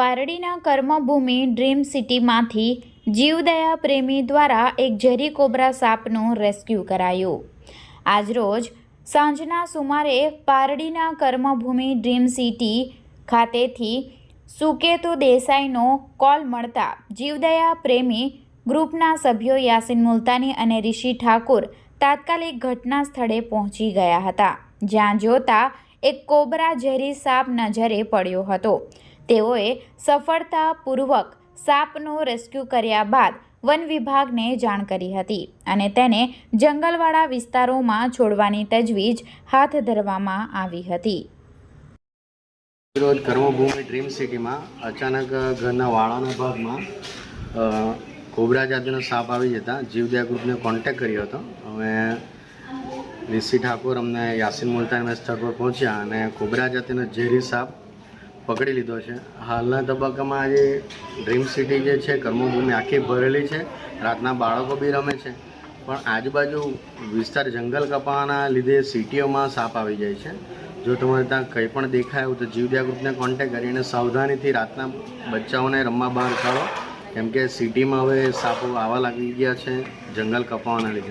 પારડીના કર્મભૂમિ dream સિટીમાંથી જીવદયા પ્રેમી દ્વારા એક ઝેરી કોબરા સાપનું રેસ્ક્યુ કરાયું. આજરોજ સાંજના સુમારે પારડીના કર્મભૂમિ ડ્રીમ સિટી ખાતેથી સુકેતુ દેસાઈનો કોલ મળતા જીવદયા પ્રેમી ગ્રુપના સભ્યો યાસીન મુલતાની અને રિષિ ઠાકુર તાત્કાલિક ઘટના સ્થળે પહોંચી ગયા હતા, જ્યાં જોતા એક કોબરા ઝેરી સાપ નજરે પડ્યો હતો. તેઓએ સફળતાપૂર્વક સાપનો રેસ્ક્યુ કર્યા બાદ વન વિભાગને જાણ કરી હતી અને તેને જંગલવાળા વિસ્તારોમાં છોડવાની તજવીજ હાથ ધરવામાં આવી હતી. રોજ કર્મભૂમિ ડ્રીમ સિટીમાં અચાનક ઘરના વાળાના ભાગમાં કોબરા જાતિનો સાપ આવી જતા જીવદયા ગ્રુપને કોન્ટેક કર્યો હતો. હવે ઋષિ ઠાકોર અમને યાસીન મુલતાન મેસ ઠાકોર પહોંચ્યા અને કોબરા જાતિનો ઝેરી સાપ પકડી લીધો છે. હાલના તબક્કામાં આજે ડ્રીમ સિટી જે છે, કર્મભૂમિ આખી ભરેલી છે. રાતના બાળકો બી રમે છે. પણ આજુબાજુ વિસ્તાર જંગલ કપાવાના લીધે સિટીઓમાં સાપ આવી જાય છે. જો તમારે ત્યાં કંઈ પણ દેખાય તો જીવદયા ગ્રુપને કોન્ટેક કરીને સાવધાનીથી રાતના બચ્ચાઓને રમવા બહાર કાઢો. કેમ કે સિટીમાં હવે સાપો આવા લાગી ગયા છે જંગલ કપાવાના લીધે.